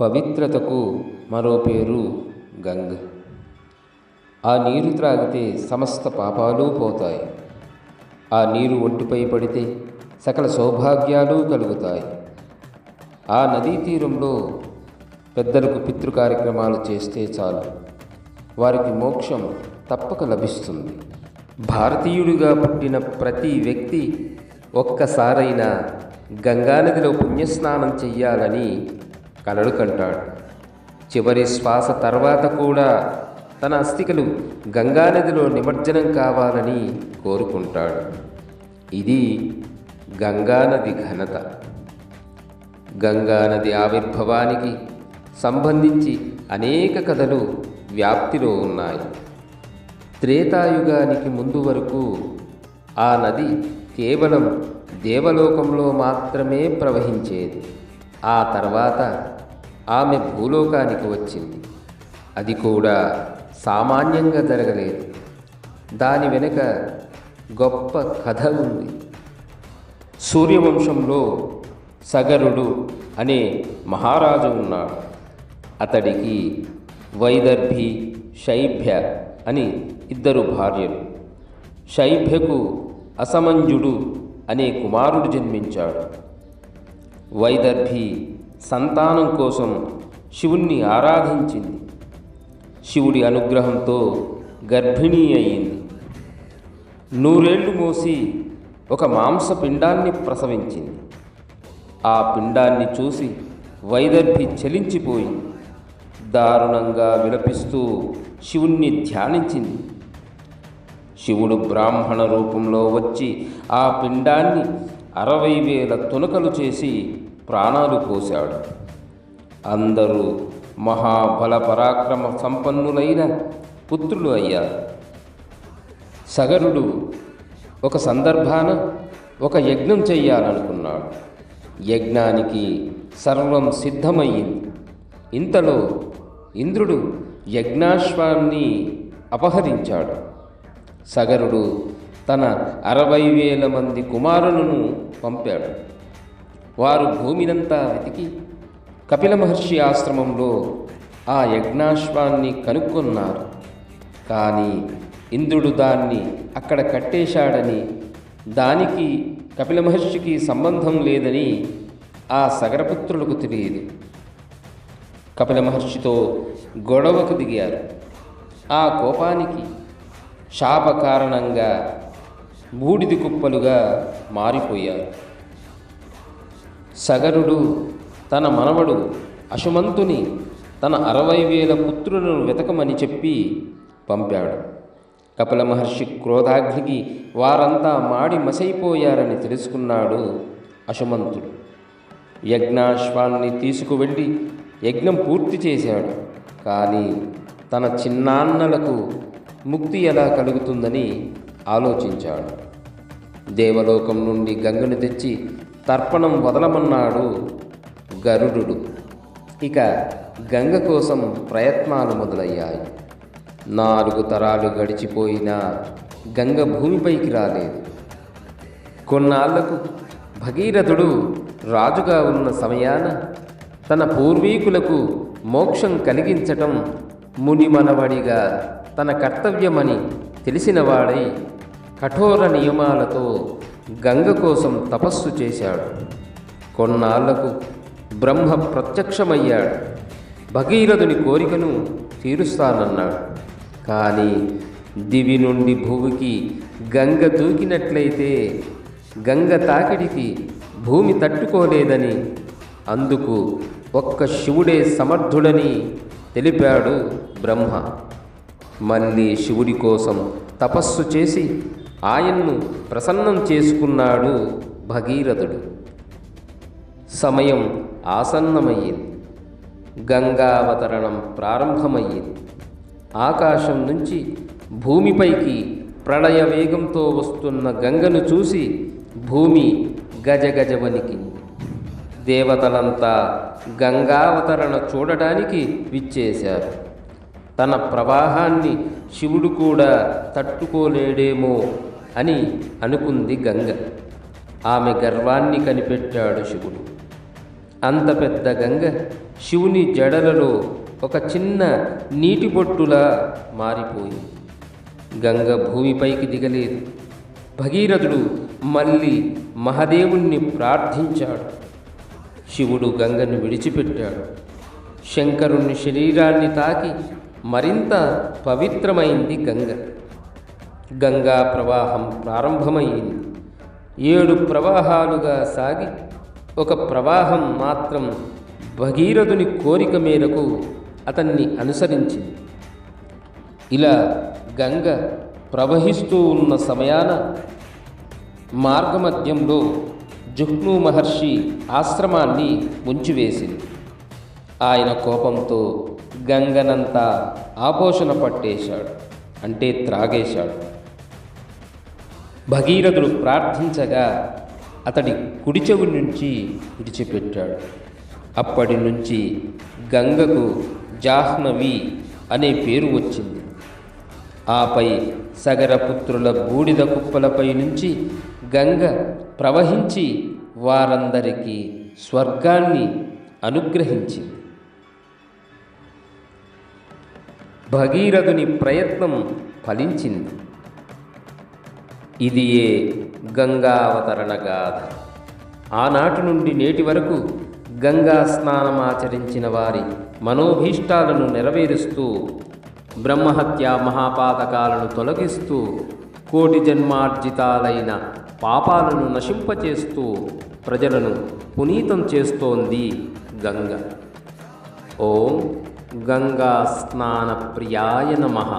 పవిత్రతకు మరో పేరు గంగ. ఆ నీరు త్రాగితే సమస్త పాపాలు పోతాయి. ఆ నీరు ఒంటిపై పడితే సకల సౌభాగ్యాలు కలుగుతాయి. ఆ నదీ తీరంలో పెద్దలకు పితృ కార్యక్రమాలు చేస్తే చాలు. వారికి మోక్షం తప్పక లభిస్తుంది. భారతీయుడిగా పుట్టిన ప్రతి వ్యక్తి ఒక్కసారైనా గంగానదిలో పుణ్యస్నానం చెయ్యాలని కలడు కంటాడు చివరి శ్వాస తర్వాత కూడా తన అస్థికలు గంగానదిలో నిమజ్జనం కావాలని కోరుకుంటాడు. ఇది గంగానది ఘనత. గంగానది ఆవిర్భవానికి సంబంధించి అనేక కథలు వ్యాప్తిలో ఉన్నాయి. త్రేతాయుగానికి ముందు వరకు ఆ నది కేవలం దేవలోకంలో మాత్రమే ప్రవహించేది. ఆ తర్వాత ఆమె భూలోకానికి వచ్చింది. అది కూడా సామాన్యంగా జరగలేదు. దాని వెనుక గొప్ప కథ ఉంది. సూర్యవంశంలో సగరుడు అనే మహారాజు ఉన్నాడు. అతడికి వైదర్భి శైభ్య అని ఇద్దరు భార్యలు. శైభ్యకు అసమంజుడు అనే కుమారుడు జన్మించాడు. వైదర్భి సంతానం కోసం శివుణ్ణి ఆరాధించింది. శివుడి అనుగ్రహంతో గర్భిణీ అయింది. నూరేళ్ళు మోసి ఒక మాంసపిండాన్ని ప్రసవించింది. ఆ పిండాన్ని చూసి వైదర్భి చలించిపోయింది దారుణంగా విలపిస్తూ శివుణ్ణి ధ్యానించింది. శివుడు బ్రాహ్మణ రూపంలో వచ్చి ఆ పిండాన్ని అరవై వేల తునకలు చేసి ప్రాణాలు పోశాడు. అందరూ మహాబల పరాక్రమ సంపన్నులైన పుత్రులు అయ్యారు. సగరుడు ఒక సందర్భాన ఒక యజ్ఞం చెయ్యాలనుకున్నాడు. యజ్ఞానికి సర్వం సిద్ధమయ్యింది. ఇంతలో ఇంద్రుడు యజ్ఞాశ్వాన్ని అపహరించాడు. సగరుడు తన అరవై వేల మంది కుమారులను పంపాడు. వారు భూమినంతా వెతికి కపిల మహర్షి ఆశ్రమంలో ఆ యజ్ఞాశ్వాన్ని కనుక్కున్నారు. కానీ ఇంద్రుడు దాన్ని అక్కడ కట్టేశాడని దానికి కపిల మహర్షికి సంబంధం లేదని ఆ సగరపుత్రులకు తెలియదు. కపిల మహర్షితో గొడవకు దిగారు. ఆ కోపానికి శాప కారణంగా బూడిది కుప్పలుగా మారిపోయారు. సగరుడు తన మనవడు అశుమంతుని తన అరవై వేల పుత్రులను వెతకమని చెప్పి పంపాడు. కపిల మహర్షి క్రోధాగ్నికి వారంతా మాడి మసైపోయారని తెలుసుకున్నాడు అశుమంతుడు. యజ్ఞాశ్వాన్ని తీసుకువెళ్ళి యజ్ఞం పూర్తి చేశాడు. కానీ తన చిన్నాన్నలకు ముక్తి ఎలా కలుగుతుందని ఆలోచించాడు. దేవలోకం నుండి గంగను తెచ్చి తర్పణం వదలమన్నాడు గరుడు. ఇక గంగ కోసం ప్రయత్నాలు మొదలయ్యాయి. నాలుగు తరాలు గడిచిపోయినా గంగ భూమిపైకి రాలేదు. కొన్నాళ్ళకు భగీరథుడు రాజుగా ఉన్న సమయాన తన పూర్వీకులకు మోక్షం కలిగించటం మునిమనవడిగా తన కర్తవ్యమని తెలిసినవాడై కఠోర నియమాలతో గంగ కోసం తపస్సు చేశాడు. కొన్నాళ్ళకు బ్రహ్మ ప్రత్యక్షమయ్యాడు. భగీరథుని కోరికను తీరుస్తానన్నాడు. కానీ దివి నుండి భూమికి గంగ దూకినట్లయితే గంగ తాకిడికి భూమి తట్టుకోలేదని అందుకు ఒక్క శివుడే సమర్థుడని తెలిపాడు బ్రహ్మ. మళ్ళీ శివుడి కోసం తపస్సు చేసి ఆయన్ను ప్రసన్నం చేసుకున్నాడు భగీరథుడు. సమయం ఆసన్నమయ్యింది. గంగావతరణం ప్రారంభమయ్యింది. ఆకాశం నుంచి భూమిపైకి ప్రళయ వేగంతో వస్తున్న గంగను చూసి భూమి గజగజ వణికింది దేవతలంతా గంగావతరణ చూడడానికి విచ్చేశారు. తన ప్రవాహాన్ని శివుడు కూడా తట్టుకోలేడేమో అని అనుకుంది గంగ. ఆమె గర్వాన్ని కనిపెట్టాడు శివుడు. అంత పెద్ద గంగ శివుని జడలలో ఒక చిన్న నీటి బొట్టులా మారిపోయింది. గంగ భూమిపైకి దిగలేదు. భగీరథుడు మళ్ళీ మహదేవుణ్ణి ప్రార్థించాడు. శివుడు గంగను విడిచిపెట్టాడు. శంకరుని శరీరాన్ని తాకి మరింత పవిత్రమైంది గంగ. గంగా ప్రవాహం ప్రారంభమైంది ఏడు ప్రవాహాలుగా సాగి ఒక ప్రవాహం మాత్రం భగీరథుని కోరిక మేరకు అతన్ని అనుసరించింది. ఇలా గంగ ప్రవహిస్తూ ఉన్న సమయాన మార్గమధ్యంలో జుహ్ను మహర్షి ఆశ్రమాన్ని ముంచివేసింది. ఆయన కోపంతో గంగనంతా ఆపోషణ పట్టేశాడు అంటే త్రాగేశాడు. భగీరథుడు ప్రార్థించగా అతడి కుడి చెవి నుంచి విడిచిపెట్టాడు. అప్పటి నుంచి గంగకు జాహ్నవి అనే పేరు వచ్చింది. ఆపై సగరపుత్రుల బూడిద కుప్పలపై నుంచి గంగ ప్రవహించి వారందరికీ స్వర్గాన్ని అనుగ్రహించింది. భగీరథుని ప్రయత్నం ఫలించింది. ఇది ఏ గంగావతరణ గాథ. ఆనాటి నుండి నేటి వరకు గంగా స్నానమాచరించిన వారి మనోభీష్టాలను నెరవేరుస్తూ బ్రహ్మహత్య మహాపాతకాలను తొలగిస్తూ కోటి జన్మార్జితాలైన పాపాలను నశింపచేస్తూ ప్రజలను పునీతం చేస్తోంది గంగ. ఓం గంగా స్నాన ప్రియాయ నమః.